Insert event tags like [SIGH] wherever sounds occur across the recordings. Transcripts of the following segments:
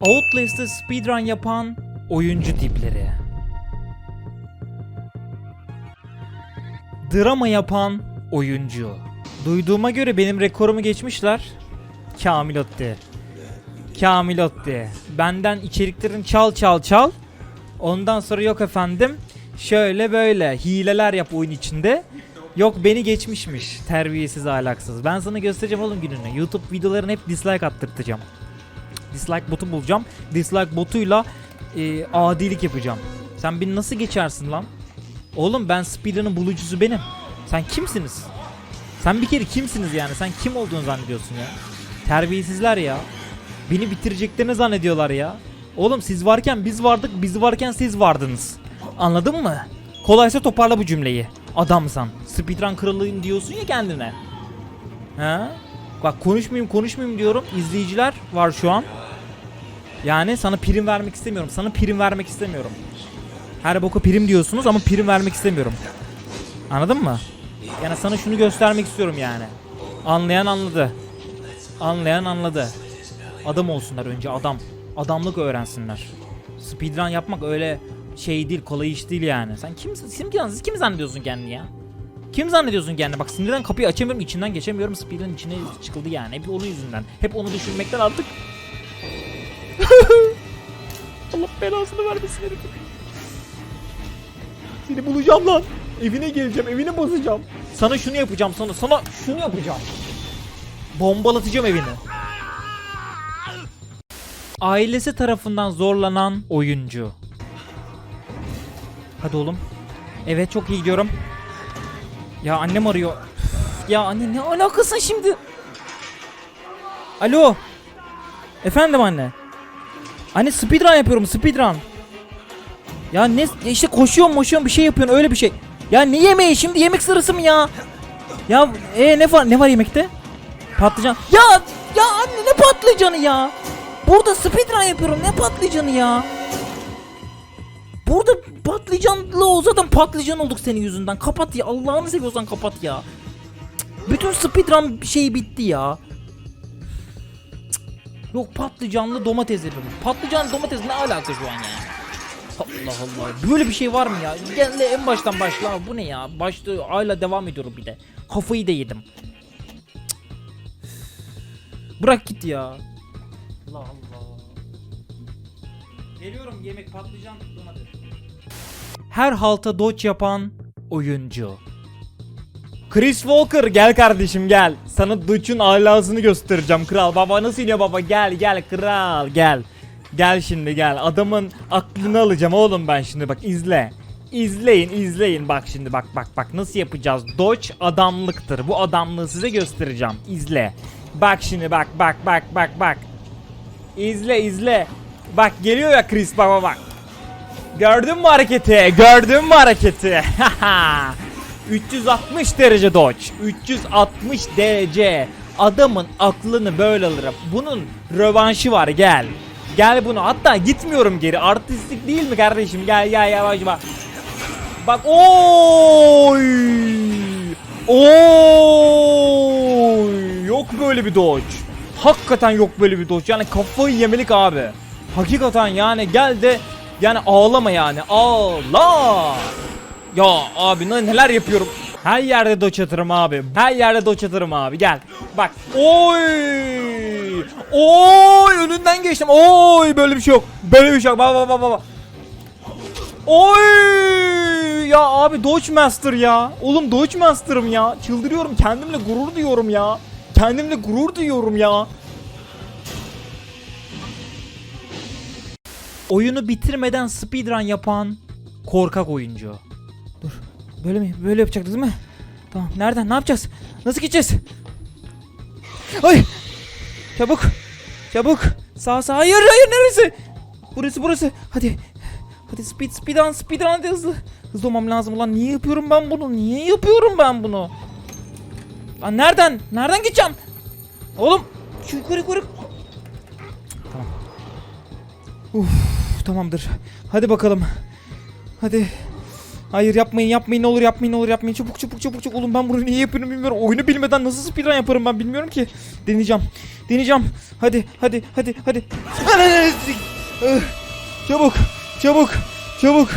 Outlast'ı speedrun yapan oyuncu tipleri. Drama yapan oyuncu. Duyduğuma göre benim rekorumu geçmişler. Kamil Otti. Kamil Otti. Benden içeriklerin çal çal çal. Ondan sonra yok efendim. Şöyle böyle hileler yap oyun içinde. Yok beni geçmişmiş. Terbiyesiz ahlaksız. Ben sana göstereceğim oğlum gününü. YouTube videolarını hep dislike attırtacağım. Dislike botu bulacağım. Dislike botuyla e, adilik yapacağım. Sen beni nasıl geçersin lan? Oğlum ben speedrun'ın bulucusu benim. Sen kimsiniz? Sen bir kere kimsiniz yani? Sen kim olduğunu zannediyorsun ya? Terbiyesizler ya. Beni bitireceklerini zannediyorlar ya. Oğlum siz varken biz vardık, biz varken siz vardınız. Anladın mı? Kolaysa toparla bu cümleyi. Adamsan. Speedrun kralıyım diyorsun ya kendine. Ha? Bak konuşmayayım konuşmayayım diyorum. İzleyiciler var şu an. Yani sana prim vermek istemiyorum. Sana prim vermek istemiyorum. Her boku prim diyorsunuz ama prim vermek istemiyorum. Anladın mı? Yani sana şunu göstermek istiyorum yani. Anlayan anladı. Anlayan anladı. Adam olsunlar önce adam. Adamlık öğrensinler. Speedrun yapmak öyle şey değil, kolay iş değil yani. Sen kimsin? Kim, kim, kim zannediyorsun kendini ya? Kim zannediyorsun kendini? Bak sinirden kapıyı açamıyorum, içinden geçemiyorum. Speedrun içine çıkıldı yani. Hep onun yüzünden. Hep onu düşünmekten artık. Belasını vermesin herifin. Seni bulacağım lan. Evine geleceğim, evine basacağım. Sana şunu yapacağım, sana sana şunu yapacağım. Bombalatacağım evini. Ailesi tarafından zorlanan oyuncu. Hadi oğlum. Evet çok iyi gidiyorum. Ya annem arıyor. Ya anne ne alakasın şimdi? Alo. Efendim anne. Anne speedrun yapıyorum speedrun. Ya ne işte koşuyorum koşuyorum bir şey yapıyorsun öyle bir şey. Ya ne yemeği şimdi yemek sırası mı ya? Ya e ne var ne var yemekte? Patlıcan. Ya ya anne ne patlıcanı ya? Burada speedrun yapıyorum ne patlıcanı ya? Burada patlıcanlı o zaten patlıcan olduk senin yüzünden. Kapat ya Allah'ını seviyorsan kapat ya. Bütün speedrun şeyi bitti ya. Yok patlıcanlı domates yapıyorum. Patlıcan domates ne alaka şu an ya? Allah Allah. Böyle bir şey var mı ya? Gel en baştan başla. Bu ne ya? Başta hala devam ediyorum bir de. Kafayı da yedim. Cık. Bırak git ya. Allah Allah. Geliyorum yemek patlıcan domates. Her halta dodge yapan oyuncu. Chris Walker gel kardeşim gel. Sana dodge'un alasını göstereceğim kral. Baba nasıl iniyor baba gel gel kral gel. Gel şimdi gel. Adamın aklını alacağım oğlum ben şimdi bak izle. İzleyin izleyin bak şimdi bak bak bak nasıl yapacağız. Dodge adamlıktır. Bu adamlığı size göstereceğim. İzle. Bak şimdi bak bak bak bak bak. İzle izle. Bak geliyor ya Chris baba bak. Gördün mü hareketi? Gördün mü hareketi? [LAUGHS] 360 derece dodge. 360 derece. Adamın aklını böyle alırım. Bunun rövanşı var gel. Gel bunu. Hatta gitmiyorum geri. Artistik değil mi kardeşim? Gel gel yavaş bak. Bak oy. Oy. Yok böyle bir dodge. Hakikaten yok böyle bir dodge. Yani kafayı yemelik abi. Hakikaten yani gel de yani ağlama yani. Ağla. Ya abi ne- neler yapıyorum. Her yerde doç atarım abi. Her yerde doç atarım abi. Gel. Bak. Oy. Oy önünden geçtim. Oy böyle bir şey yok. Böyle bir şey yok. Bak bak bak bak. Oy! Ya abi Dodge Master ya. Oğlum Dodge Master'ım ya. Çıldırıyorum. Kendimle gurur duyuyorum ya. Kendimle gurur duyuyorum ya. Oyunu bitirmeden speedrun yapan korkak oyuncu. Böyle mi? Böyle yapacaktık değil mi? Tamam. Nereden? Ne yapacağız? Nasıl gideceğiz? Ay! Çabuk. Çabuk. Sağ sağ. Hayır hayır neresi? Burası burası. Hadi. Hadi speed speed on speed on hadi hızlı. Hızlı olmam lazım ulan. Niye yapıyorum ben bunu? Niye yapıyorum ben bunu? Lan nereden? Nereden gideceğim? Oğlum. Şu yukarı yukarı. Tamam. Uf tamamdır. Hadi bakalım. Hadi. Hayır yapmayın yapmayın olur yapmayın olur yapmayın. Çabuk çabuk çabuk çabuk. Oğlum ben bunu niye yapıyorum bilmiyorum. Oyunu bilmeden nasıl speedrun yaparım ben bilmiyorum ki. Deneyeceğim. Deneyeceğim. Hadi hadi hadi hadi. [LAUGHS] Çabuk çabuk çabuk.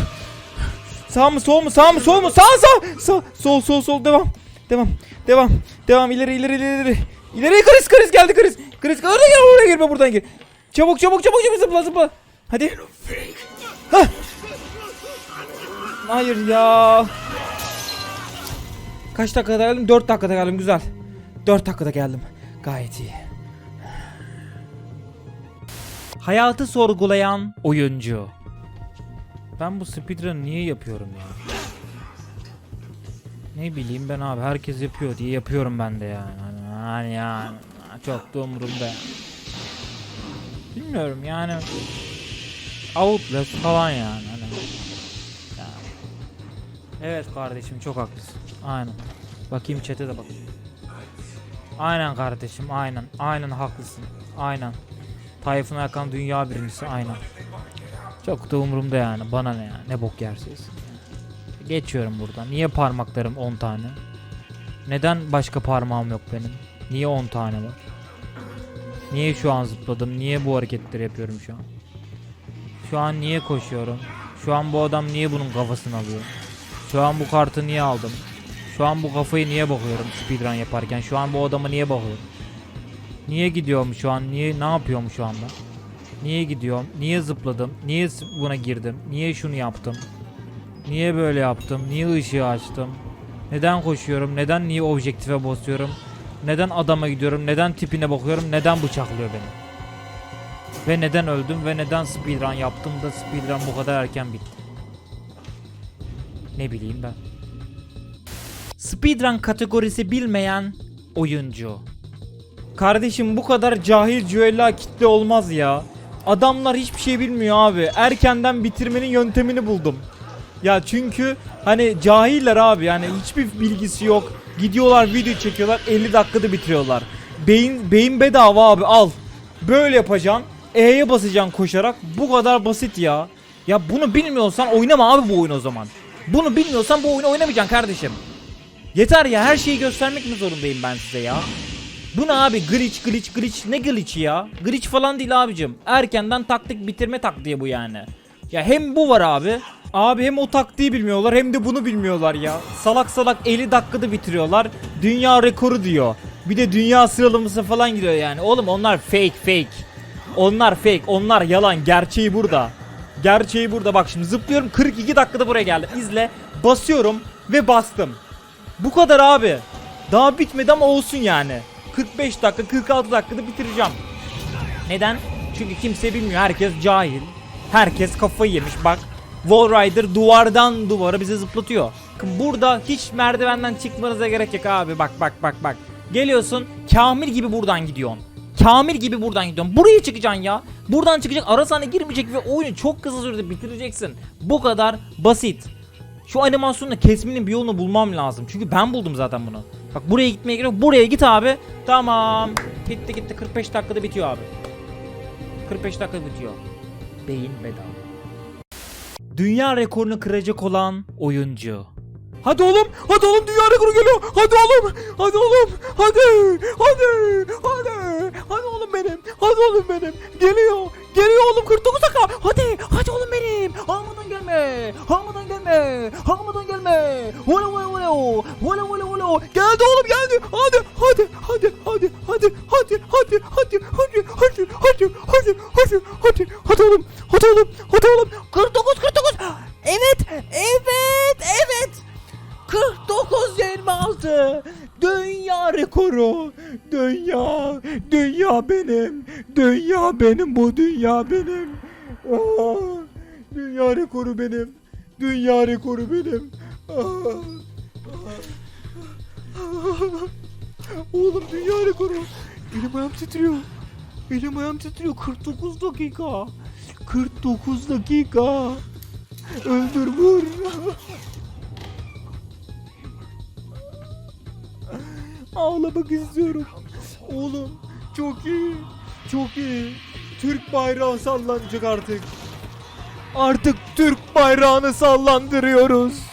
Sağ mı sol mu sağ mı sol mu sağ sağ sağ sol sol sol devam devam devam devam ileri ileri ileri ileri ileri kriz kriz geldi kriz kriz oraya gel oraya girme buradan gir çabuk çabuk çabuk çabuk zıpla zıpla hadi Hah. Hayır ya kaç dakikada geldim 4 dakikada geldim güzel 4 dakikada geldim gayet iyi hayatı sorgulayan oyuncu ben bu speedrun niye yapıyorum ya? Ne bileyim ben abi herkes yapıyor diye yapıyorum ben de yani. Hani, hani yani çok da umurumda. Bilmiyorum yani. Outlast falan yani. Hani. Evet kardeşim çok haklısın. Aynen. Bakayım chat'e de bak. Aynen kardeşim aynen. Aynen haklısın. Aynen. Tayfun Erkan dünya birincisi aynen. Çok da umurumda yani. Bana ne yani. Ne bok yersiniz. Geçiyorum buradan. Niye parmaklarım 10 tane? Neden başka parmağım yok benim? Niye 10 tane var? Niye şu an zıpladım? Niye bu hareketleri yapıyorum şu an? Şu an niye koşuyorum? Şu an bu adam niye bunun kafasını alıyor? Şu an bu kartı niye aldım? Şu an bu kafayı niye bakıyorum speedrun yaparken? Şu an bu adama niye bakıyorum? Niye gidiyorum şu an? Niye ne yapıyorum şu anda? Niye gidiyorum? Niye zıpladım? Niye buna girdim? Niye şunu yaptım? Niye böyle yaptım? Niye ışığı açtım? Neden koşuyorum? Neden niye objektife basıyorum? Neden adama gidiyorum? Neden tipine bakıyorum? Neden bıçaklıyor beni? Ve neden öldüm? Ve neden speedrun yaptım da speedrun bu kadar erken bitti? Ne bileyim ben. Speedrun kategorisi bilmeyen oyuncu. Kardeşim bu kadar cahil cüella kitle olmaz ya. Adamlar hiçbir şey bilmiyor abi. Erkenden bitirmenin yöntemini buldum. Ya çünkü hani cahiller abi yani hiçbir bilgisi yok. Gidiyorlar video çekiyorlar 50 dakikada bitiriyorlar. Beyin beyin bedava abi al. Böyle yapacaksın. E'ye basacaksın koşarak. Bu kadar basit ya. Ya bunu bilmiyorsan oynama abi bu oyunu o zaman. Bunu bilmiyorsan bu oyunu oynamayacaksın kardeşim. Yeter ya her şeyi göstermek mi zorundayım ben size ya? Bu ne abi glitch glitch glitch ne glitch ya? Glitch falan değil abicim. Erkenden taktik bitirme taktiği bu yani. Ya hem bu var abi. Abi hem o taktiği bilmiyorlar hem de bunu bilmiyorlar ya. Salak salak 50 dakikada bitiriyorlar. Dünya rekoru diyor. Bir de dünya sıralaması falan gidiyor yani. Oğlum onlar fake fake. Onlar fake. Onlar yalan. Gerçeği burada. Gerçeği burada. Bak şimdi zıplıyorum 42 dakikada buraya geldim. İzle. Basıyorum ve bastım. Bu kadar abi. Daha bitmedi ama olsun yani. 45 dakika 46 dakikada bitireceğim. Neden? Çünkü kimse bilmiyor. Herkes cahil. Herkes kafayı yemiş. Bak Wall Rider duvardan duvara bizi zıplatıyor. Burada hiç merdivenden çıkmanıza gerek yok abi. Bak bak bak bak. Geliyorsun Kamil gibi buradan gidiyorsun. Kamil gibi buradan gidiyorsun. Buraya çıkacaksın ya. Buradan çıkacak ara sahne girmeyecek ve oyunu çok kısa sürede bitireceksin. Bu kadar basit. Şu animasyonla kesmenin bir yolunu bulmam lazım. Çünkü ben buldum zaten bunu. Bak buraya gitmeye gerek yok. Buraya git abi. Tamam. Gitti gitti 45 dakikada bitiyor abi. 45 dakikada bitiyor. Beyin bedava. Dünya rekorunu kıracak olan oyuncu. Hadi oğlum, hadi oğlum dünya rekoru geliyor. Hadi oğlum, hadi oğlum, hadi, hadi, hadi, hadi oğlum benim, hadi oğlum benim. Geliyor, geliyor oğlum 49 dakika. Hadi, hadi oğlum benim. Almadan gelme, almadan gelme, almadan gelme. Vole vole vole, vole vole vole. Geldi oğlum geldi. Hadi, Aa, Dünya rekoru benim Dünya rekoru benim Aa, aa. Oğlum dünya rekoru Elim ayağım titriyor Elim ayağım titriyor 49 dakika 49 dakika Öldür vur Ağlamak istiyorum. Oğlum çok iyi. Çok iyi. Türk bayrağı sallanacak artık. Artık Türk bayrağını sallandırıyoruz.